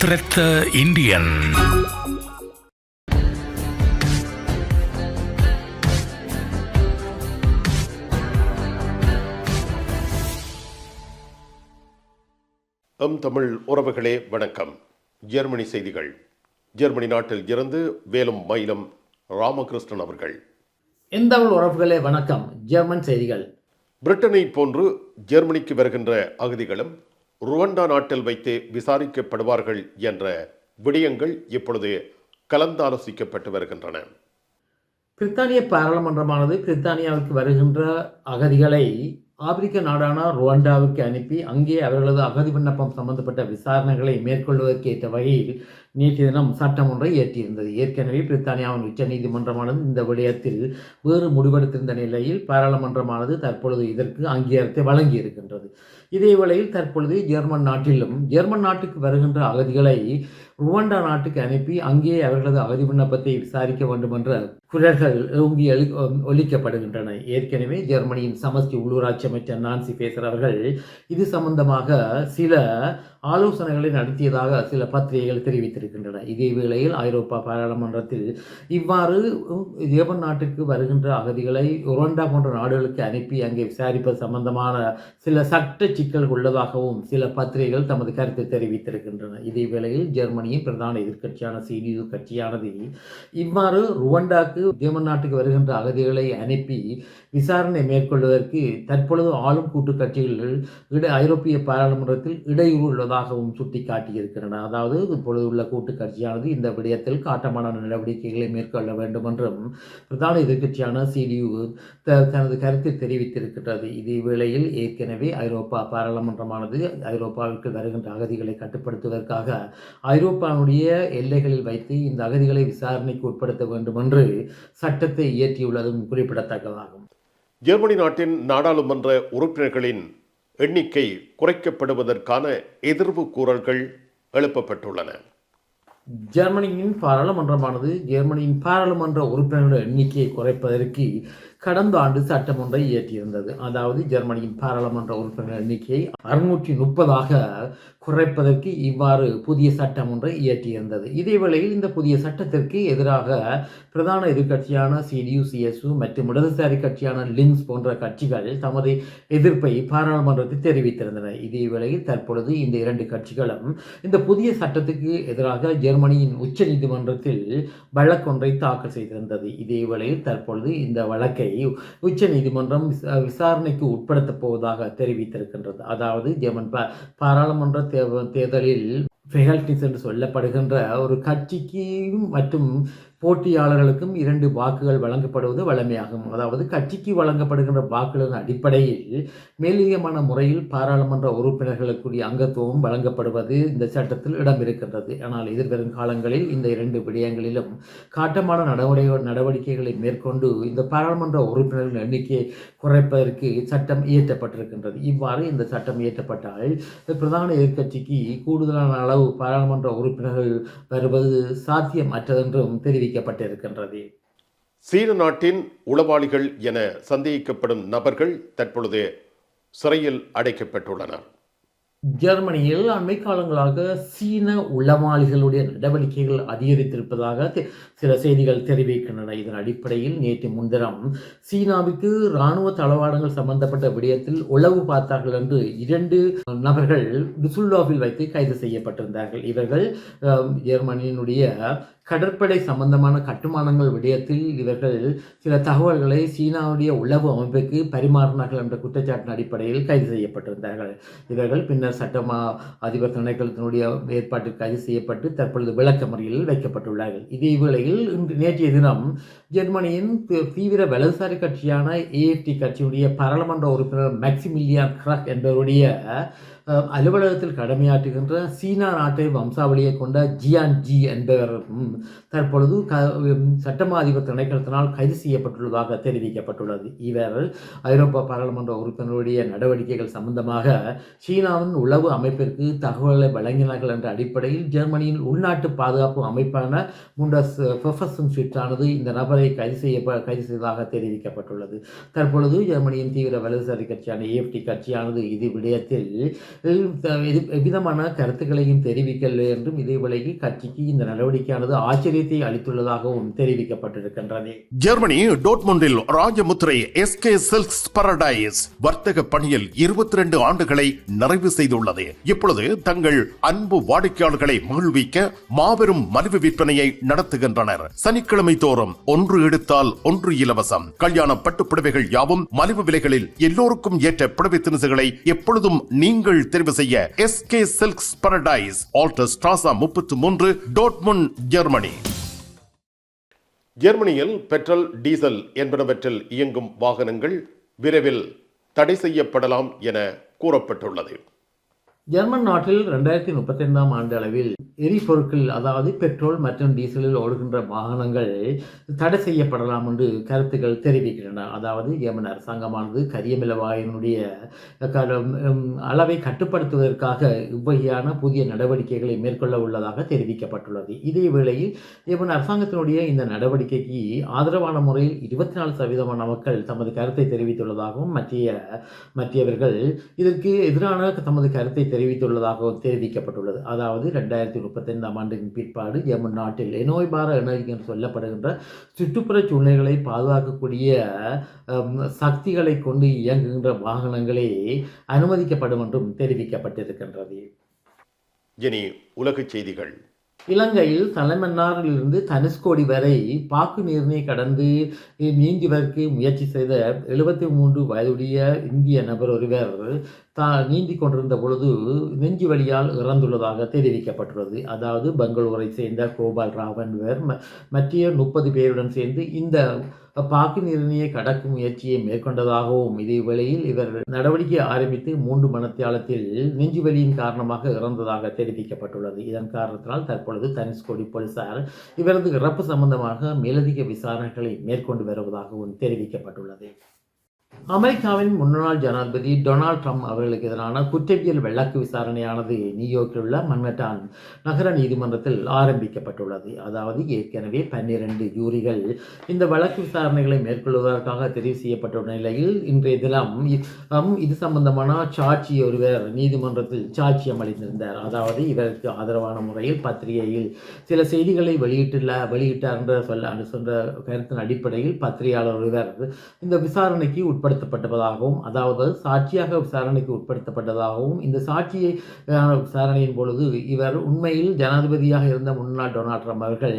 திரத்த Indian எம் தமிழ் உறவுகளே வணக்கம். ஜெர்மனி செய்திகள். ஜெர்மனி நாட்டில் இருந்து வேலும் மயிலம் ராமகிருஷ்ணன் அவர்கள். எந்தமிழ் உறவுகளே வணக்கம். ஜெர்மன் செய்திகள். பிரிட்டனை போன்று ஜெர்மனிக்கு வருகின்ற அகதிகளும் ருவண்டா நாட்டில் வைத்து விசாரிக்கப்படுவார்கள் என்ற விடயங்கள் இப்பொழுது கலந்தாலோசிக்கப்பட்டு வருகின்றன. பிரித்தானிய பாராளுமன்றமானது பிரித்தானியாவுக்கு வருகின்ற அகதிகளை ஆப்பிரிக்க நாடான ருவாண்டாவுக்கு அனுப்பி அங்கே அவர்களது அகதி விண்ணப்பம் சம்பந்தப்பட்ட விசாரணைகளை மேற்கொள்வதற்கு ஏற்ற வகையில் நேற்று தினம் சட்டம் ஒன்றை இயற்றியிருந்தது ஏற்கனவே பிரித்தானியாவின் உச்ச நீதிமன்றமானது இந்த விடயத்தில் வேறு முடிவெடுத்திருந்த நிலையில் பாராளுமன்றமானது தற்பொழுது இதற்கு அங்கீகாரத்தை வழங்கியிருக்கின்றது. இதே வேளையில் தற்பொழுது ஜெர்மன் நாட்டிலும் ஜெர்மன் நாட்டுக்கு வருகின்ற அகதிகளை ருவாண்டா நாட்டுக்கு அனுப்பி அங்கே அவர்களது அகதி விண்ணப்பத்தை விசாரிக்க வேண்டும் என்ற குரல்கள் ஓங்கி எழு ஒலிக்கப்படுகின்றன. ஏற்கனவே ஜெர்மனியின் சமஷ்டி உள்ளூராட்சி அமைச்சர் நான்சி பேசர் அவர்கள் இது சம்பந்தமாக சில ஆலோசனைகளை நடத்தியதாக சில பத்திரிகைகள் தெரிவித்திருக்கின்றன. இதே வேளையில் ஐரோப்பா பாராளுமன்றத்தில் இவ்வாறு ஜெர்மன் நாட்டுக்கு வருகின்ற அகதிகளை ரொண்டா போன்ற நாடுகளுக்கு அனுப்பி அங்கே விசாரிப்பது சம்பந்தமான சில சட்ட சிக்கல் உள்ளதாகவும் சில பத்திரிகைகள் தமது கருத்தை தெரிவித்திருக்கின்றன. இதே வேளையில் ஜெர்மனியின் பிரதான எதிர்க்கட்சியான சிடியு கட்சியானது இவ்வாறு ருவண்டாக்கு ஜெர்மன் நாட்டுக்கு வருகின்ற அகதிகளை அனுப்பி விசாரணை மேற்கொள்வதற்கு தற்பொழுது ஆளும் கூட்டு கட்சிகள் இட ஐரோப்பிய பாராளுமன்றத்தில் இடையூறு உள்ளதாகவும் சுட்டிக்காட்டியிருக்கின்றன அதாவது இப்பொழுது உள்ள கூட்டு கட்சியானது இந்த விடயத்தில் காட்டமான நடவடிக்கைகளை மேற்கொள்ள வேண்டும் என்றும் பிரதான எதிர்க்கட்சியான சிடியு தனது கருத்தை தெரிவித்திருக்கின்றது. இதே வேளையில் ஏற்கனவே ஐரோப்பா பாராளுமன்றமானது ஐரோப்பாவிற்கு வருகின்ற அகதிகளை கட்டுப்படுத்துவதற்காக ஐரோப்பாவுடைய எல்லைகளில் வைத்து இந்த அகதிகளை விசாரணைக்கு உட்படுத்த வேண்டும் என்று சட்டத்தை இயற்றியுள்ளதும் குறிப்பிடத்தக்கதாகும். ஜெர்மனி நாட்டின் நாடாளுமன்ற உறுப்பினர்களின் எண்ணிக்கை குறைக்கப்படுவதற்கான எதிர்வு கூறல்கள் எழுப்பப்பட்டுள்ளன. ஜெர்மனியின் பாராளுமன்றமானது ஜெர்மனியின் பாராளுமன்ற உறுப்பினர்கள் எண்ணிக்கையை குறைப்பதற்கு கடந்த ஆண்டு சட்டம் ஒன்றை இயற்றியிருந்தது. அதாவது ஜெர்மனியின் பாராளுமன்ற உறுப்பினர் எண்ணிக்கையை அறுநூற்றி முப்பதாக குறைப்பதற்கு இவ்வாறு புதிய சட்டம் ஒன்றை இயற்றியிருந்தது. இதே வேளையில் இந்த புதிய சட்டத்திற்கு எதிராக பிரதான எதிர்க்கட்சியான சிடியு சிஎஸ்யு மற்றும் இடதுசாரி கட்சியான லிங்ஸ் போன்ற கட்சிகள் தமது எதிர்ப்பை பாராளுமன்றத்தில் தெரிவித்திருந்தன. இதேவேளையில் தற்பொழுது இந்த இரண்டு கட்சிகளும் இந்த புதிய சட்டத்துக்கு எதிராக ஜெர்மனியின் உச்ச நீதிமன்றத்தில் வழக்கொன்றை தாக்கல் செய்திருந்தது. இதேவேளையில் தற்பொழுது இந்த வழக்கை உச்ச நீதிமன்றம் விசாரணைக்கு உட்படுத்தப் போவதாக தெரிவித்திருக்கின்றது. அதாவது ஜெர்மன் பாராளுமன்ற தேர்தலில் ஃபெகல்டிஸ் என்று சொல்லப்படுகின்ற ஒரு கட்சிக்கு மற்றும் போட்டியாளர்களுக்கும் இரண்டு வாக்குகள் வழங்கப்படுவது வழமையாகும். அதாவது கட்சிக்கு வழங்கப்படுகின்ற வாக்குகளின் அடிப்படையில் மேலதிகமான முறையில் பாராளுமன்ற உறுப்பினர்களுக்குரிய அங்கத்துவம் வழங்கப்படுவது இந்த சட்டத்தில் இடம் இருக்கின்றது ஆனால் எதிர்வரும் காலங்களில் இந்த இரண்டு விடயங்களிலும் காட்டமான நடவடிக்கை நடவடிக்கைகளை மேற்கொண்டு இந்த பாராளுமன்ற உறுப்பினர்களின் எண்ணிக்கையை குறைப்பதற்கு சட்டம் இயற்றப்பட்டிருக்கின்றது. இவ்வாறு இந்த சட்டம் இயற்றப்பட்டால் பிரதான எதிர்க்கட்சிக்கு கூடுதலான அளவு பாராளுமன்ற உறுப்பினர்கள் வருவது சாத்தியமற்றதென்றும் தெரிவிக்கப்பட்டிருக்கின்றது சீன நாட்டின் உளவாளிகள் என சந்தேகிக்கப்படும் நபர்கள் தற்பொழுது சிறையில் அடைக்கப்பட்டுள்ளனர். ஜெர்மனியில் அண்மை காலங்களாக சீன உளவாளிகளுடைய நடவடிக்கைகள் அதிகரித்திருப்பதாக சில செய்திகள் தெரிவிக்கின்றன. இதன் அடிப்படையில் நேற்று முன்தினம் சீனாவுக்கு இராணுவ தளவாடங்கள் சம்பந்தப்பட்ட விடயத்தில் உளவு பார்த்தார்கள் என்று இரண்டு நபர்கள் டுசுல்டாஃபில் வைத்து கைது செய்யப்பட்டிருந்தார்கள். இவர்கள் ஜெர்மனியினுடைய கடற்படை சம்பந்தமான கட்டுமானங்கள் விடயத்தில் இவர்கள் சில தகவல்களை சீனாவுடைய உளவு அமைப்புக்கு பரிமாறினார்கள் என்ற குற்றச்சாட்டின் அடிப்படையில் கைது செய்யப்பட்டிருந்தார்கள். இவர்கள் பின்னர் சட்டமா அதிபர் திணைக்களத்தினுடைய ஏற்பாட்டில் கைது செய்யப்பட்டு தற்பொழுது விளக்கமறியலில் வைக்கப்பட்டுள்ளார்கள். இதே வேளையில் இன்று நேற்றைய தினம் ஜெர்மனியின் தீவிர வலதுசாரி கட்சியான ஏஎஃப்டி கட்சியுடைய பாராளுமன்ற உறுப்பினர் மேக்சிமிலியான் கிராக் என்பவருடைய அலுவலகத்தில் கடமையாற்றுகின்ற சீனா நாட்டை வம்சாவளியை கொண்ட ஜியான் ஜி என்பவர் தற்பொழுது க சட்டமாதிபர் சட்டமா அதிபர் திணைக்களத்தினால் கைது செய்யப்பட்டுள்ளதாக தெரிவிக்கப்பட்டுள்ளது. இவர் ஐரோப்பா பாராளுமன்ற உறுப்பினருடைய நடவடிக்கைகள் சம்பந்தமாக சீனாவின் உளவு அமைப்பிற்கு தகவல்களை வழங்கினார்கள் என்ற அடிப்படையில் ஜெர்மனியின் உள்நாட்டு பாதுகாப்பு அமைப்பான முண்டஸ் ஃபெஃபஸும் ஆனது இந்த நபரை கைது செய்ய கைது செய்ததாக தெரிவிக்கப்பட்டுள்ளது. தற்பொழுது ஜெர்மனியின் தீவிர வலதுசாரி கட்சியான ஏஎஃப்டி கட்சியானது இது விடயத்தில் விதமான எவ்விதமான கருத்துக்களையும் தெரிவிக்கவில்லை என்றும் இதே வேளையில் கட்சிக்கு இந்த நடவடிக்கையானது ஆச்சரியத்தை அளித்துள்ளதாகவும் தெரிவிக்கப்பட்டிருக்கின்றது. ஜெர்மனி டோட்மொண்டில் ராஜமுத்திரை எஸ்கே சில்க்ஸ் பரடைஸ் வர்த்தக பணியில் இருபத்தி ரெண்டு ஆண்டுகளை நிறைவு செய்துள்ளது. இப்பொழுது தங்கள் அன்பு வாடிக்கையாளர்களை மகிழ்விக்க மாபெரும் மலிவு விற்பனையை நடத்துகின்றனர். சனிக்கிழமை தோறும் ஒன்று எடுத்தால் ஒன்று இலவசம். கல்யாண பட்டு புடவைகள் யாவும் மலிவு விலைகளில் எல்லோருக்கும் ஏற்ற புடவை தினசுகளை எப்பொழுதும் நீங்கள் தெரிவு செய்ய SK silks paradise Alter Strasse முப்பத்து மூன்று டோட்முன் ஜெர்மனி ஜெர்மனியில் பெட்ரோல் டீசல் என்பனவற்றில் இயங்கும் வாகனங்கள் விரைவில் தடை செய்யப்படலாம் என கூறப்பட்டுள்ளது. ஜெர்மன் நாட்டில் ரெண்டாயிரத்தி முப்பத்தி ஐந்தாம் ஆண்டு அளவில் எரிபொருட்கள் அதாவது பெட்ரோல் மற்றும் டீசலில் ஓடுகின்ற வாகனங்கள் தடை செய்யப்படலாம் என்று கருத்துக்கள் தெரிவிக்கின்றன. அதாவது ஜெர்மன் அரசாங்கமானது கரியமிலவாயினுடைய க- அளவை கட்டுப்படுத்துவதற்காக இவ்வகையான புதிய நடவடிக்கைகளை மேற்கொள்ள உள்ளதாக தெரிவிக்கப்பட்டுள்ளது. இதே வேளையில் ஜெர்மன் அரசாங்கத்தினுடைய இந்த நடவடிக்கைக்கு ஆதரவான முறையில் இருபத்தி நாலு சதவீதமான மக்கள் தமது கருத்தை தெரிவித்துள்ளதாகவும் மத்திய மத்தியவர்கள் இதற்கு எதிரான தமது கருத்தை தெரிவித்துள்ளதாகவும் தெரிவிக்கப்பட்டுள்ளது. அதாவது ரெண்டாயிரத்தி முப்பத்தைந்தாம் ஆண்டின் பிற்பாடு ஜெர்மன் நாட்டில் எனோய்பார எனர்ஜி என்று சொல்லப்படுகின்ற சுற்றுப்புற சூழ்நிலைகளை பாதுகாக்கக்கூடிய சக்திகளை கொண்டு இயங்குகின்ற வாகனங்களே அனுமதிக்கப்படும் என்றும் தெரிவிக்கப்பட்டிருக்கின்றது. இனி உலகச் செய்திகள். இலங்கையில் தலைமன்னாரிலிருந்து தனுஷ்கோடி வரை பாக்கு நீரினை கடந்து நீந்திவதற்கு முயற்சி செய்த எழுபத்தி மூன்று வயதுடைய இந்திய நபர் ஒருவர் தா நீந்தி கொண்டிருந்த பொழுது நெஞ்சு வழியால் இறந்துள்ளதாக தெரிவிக்கப்பட்டுள்ளது. அதாவது பெங்களூரை சேர்ந்த கோபால் ராவன் ம- மற்ற முப்பது பேருடன் சேர்ந்து இந்த பாக்கு நீரினையை கடக்கும் முயற்சியை மேற்கொண்டதாகவும் இதே வேளையில் இவர் நடவடிக்கை ஆரம்பித்து மூன்று மணத்தியாலத்தில் நெஞ்சுவலியின் காரணமாக இறந்ததாக தெரிவிக்கப்பட்டுள்ளது. இதன் காரணத்தினால் தற்பொழுது தனுஷ்கோடி போலீசார் இவரது இறப்பு சம்பந்தமாக மேலதிக விசாரணைகளை மேற்கொண்டு வருவதாகவும் தெரிவிக்கப்பட்டுள்ளது. அமெரிக்காவின் முன்னாள் ஜனாதிபதி டொனால்ட் ட்ரம்ப் அவர்களுக்கு எதிரான குற்றவியல் வழக்கு விசாரணையானது நியூயார்க்கில் உள்ள மன்ஹட்டான் நகர நீதிமன்றத்தில் ஆரம்பிக்கப்பட்டுள்ளது. அதாவது ஏற்கனவே பன்னிரண்டு ஜூரிகள் இந்த வழக்கு விசாரணைகளை மேற்கொள்வதற்காக தெரிவு செய்யப்பட்டுள்ள நிலையில் இன்றைய தினம் இது சம்பந்தமான சாட்சி ஒருவர் நீதிமன்றத்தில் சாட்சியம் அளித்திருந்தார் அதாவது இவருக்கு ஆதரவான முறையில் பத்திரிகையில் சில செய்திகளை வெளியிட்டுள்ள வெளியிட்டார் என்ற சொல்ல சொன்ற கருத்தின் அடிப்படையில் பத்திரிகையாளர் ஒருவர் இந்த விசாரணைக்கு உட்படுத்தப்பட்டதாகவும் அதாவது சாட்சியாக விசாரணைக்கு உட்படுத்தப்பட்டதாகவும் இந்த சாட்சியை விசாரணையின் பொழுது இவர் உண்மையில் ஜனாதிபதியாக இருந்த முன்னாள் டொனால்ட் ட்ரம்ப் அவர்கள்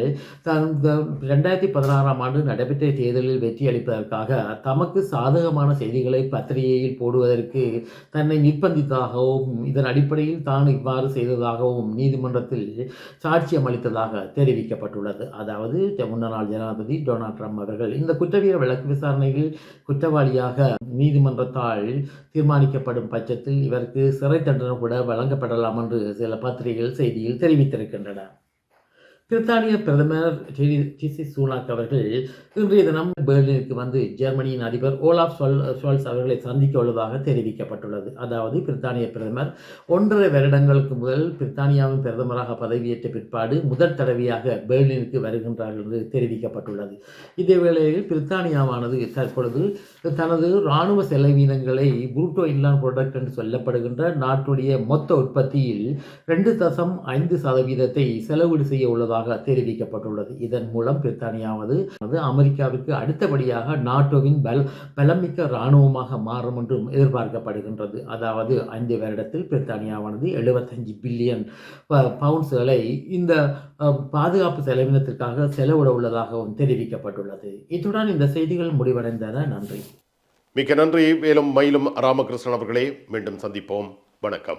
ரெண்டாயிரத்தி பதினாறாம் ஆண்டு நடைபெற்ற தேர்தலில் வெற்றி அளிப்பதற்காக தமக்கு சாதகமான செய்திகளை பத்திரிகையில் போடுவதற்கு தன்னை நிர்பந்தித்ததாகவும் இதன் அடிப்படையில் தான் இவ்வாறு செய்ததாகவும் நீதிமன்றத்தில் சாட்சியம் அளித்ததாக தெரிவிக்கப்பட்டுள்ளது. அதாவது முன்னாள் ஜனாதிபதி டொனால்ட் ட்ரம்ப் அவர்கள் இந்த குற்றவியல் வழக்கு விசாரணையில் குற்றவாளியாக நீதிமன்றத்தால் தீர்மானிக்கப்படும் பட்சத்தில் இவருக்கு சிறை தண்டனை கூட வழங்கப்படலாம் என்று சில பத்திரிகைகள் செய்தியில் தெரிவித்திருக்கின்றன. பிரித்தானிய பிரதமர் டி- டிசி சூனாக் அவர்கள் இன்றைய தினம் பெர்லினுக்கு வந்து ஜெர்மனியின் அதிபர் ஓலாப் சொல் அவர்களை சந்திக்க உள்ளதாக தெரிவிக்கப்பட்டுள்ளது. அதாவது பிரித்தானிய பிரதமர் ஒன்றரை வருடங்களுக்கு முதல் பிரித்தானியாவின் பிரதமராக பதவியேற்ற பிற்பாடு முதல் தடவையாக பெர்லினுக்கு வருகின்றார்கள் என்று தெரிவிக்கப்பட்டுள்ளது. இதே வேளையில் பிரித்தானியாவானது தற்பொழுது தனது இராணுவ செலவீனங்களை புரூட்டோ இன்லான் ப்ராடக்ட் என்று சொல்லப்படுகின்ற நாட்டுடைய மொத்த உற்பத்தியில் ரெண்டு தசம் ஐந்து சதவீதத்தை செலவீடு செய்ய உள்ளதாக உள்ளதாக தெரிவிக்கப்பட்டுள்ளது. இதன் மூலம் பிரித்தானியாவது அது அமெரிக்காவிற்கு அடுத்தபடியாக நாட்டோவின் பல் பலமிக்க இராணுவமாக மாறும் என்றும் எதிர்பார்க்கப்படுகின்றது. அதாவது ஐந்து வருடத்தில் பிரித்தானியாவானது எழுபத்தஞ்சு பில்லியன் பவுண்ட்ஸ்களை இந்த பாதுகாப்பு செலவினத்திற்காக செலவிட உள்ளதாகவும் தெரிவிக்கப்பட்டுள்ளது. இத்துடன் இந்த செய்திகள் முடிவடைந்தன. நன்றி. மிக்க நன்றி. மேலும் மயிலும் ராமகிருஷ்ணன் அவர்களே மீண்டும் சந்திப்போம். வணக்கம்.